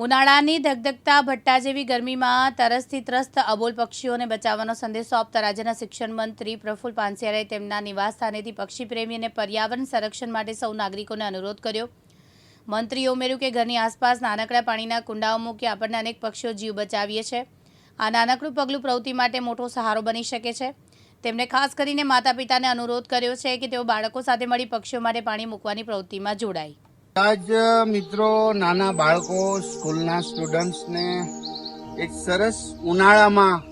ઉનાળાની ધગધગતા ભટ્ટા જેવી ગરમીમાં તરસથી ત્રસ્ત અબોલ પક્ષીઓને બચાવવાનો સંદેશો આપતા રાજ્યના શિક્ષણ મંત્રી પ્રફુલ પાનસિયારે તેમના નિવાસસ્થાનેથી પક્ષીપ્રેમી અને પર્યાવરણ સંરક્ષણ માટે સૌ નાગરિકોને અનુરોધ કર્યો. મંત્રીએ ઉમેર્યું કે ઘરની આસપાસ નાનકડા પાણીના કુંડાઓ મૂકી આપણને અનેક પક્ષીઓ જીવ બચાવીએ છે. આ નાનકડું પગલું પ્રવૃત્તિ માટે મોટો સહારો બની શકે છે. તેમણે ખાસ કરીને માતા પિતાને અનુરોધ કર્યો છે કે તેઓ બાળકો સાથે મળી પક્ષીઓ માટે પાણી મૂકવાની પ્રવૃત્તિમાં જોડાય. આજ મિત્રો, નાના બાળકો, સ્કૂલના સ્ટુડન્ટ્સને એક સરસ ઉનાળામાં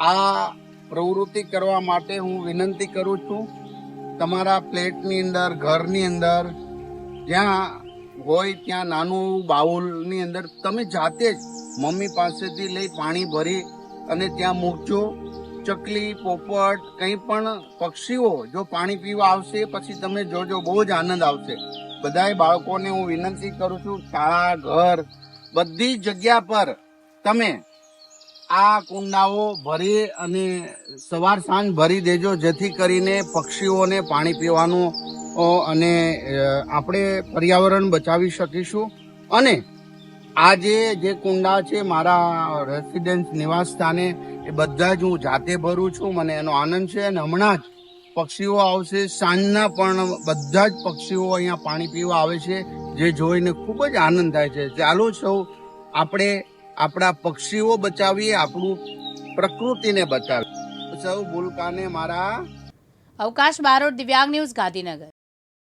આ પ્રવૃત્તિ કરવા માટે હું વિનંતી કરું છું. તમારા પ્લેટની અંદર, ઘરની અંદર, જ્યાં હોય ત્યાં નાનું બાઉલની અંદર તમે જાતે જ મમ્મી પાસેથી લઈ પાણી ભરી અને ત્યાં મૂકજો. ચકલી, પોપટ, કંઈ પણ પક્ષીઓ જો પાણી પીવા આવશે, પછી તમે જોજો, બહુ જ આનંદ આવશે. બધાય બાળકોને હું વિનંતી કરું છું, શાળા, ઘર, બધી જગ્યા પર તમે આ કુંડાઓ ભરી અને સવાર સાંજ ભરી દેજો, જેથી કરીને પક્ષીઓને પાણી પીવાનું અને આપણે પર્યાવરણ બચાવી શકીશું. અને આ જે જે કુંડા છે, મારા રેસિડેન્સ નિવાસ સ્થાને, એ બધા જ હું જાતે ભરું છું. મને એનો આનંદ છે અને હમણાં જ પક્ષીઓ આવશે. સાંજના પણ બધા જ પક્ષીઓ અહીંયા પાણી પીવા આવે છે, જે જોઈને ખૂબ જ આનંદ થાય છે. ચાલો સૌ આપણે આપણા પક્ષીઓ બચાવીએ, આપણું પ્રકૃતિને બચાવીએ. સૌ ભૂલકાને મારા અવકાશ બારોટ, દિવ્યાંગ ન્યૂઝ ગાંધીનગર.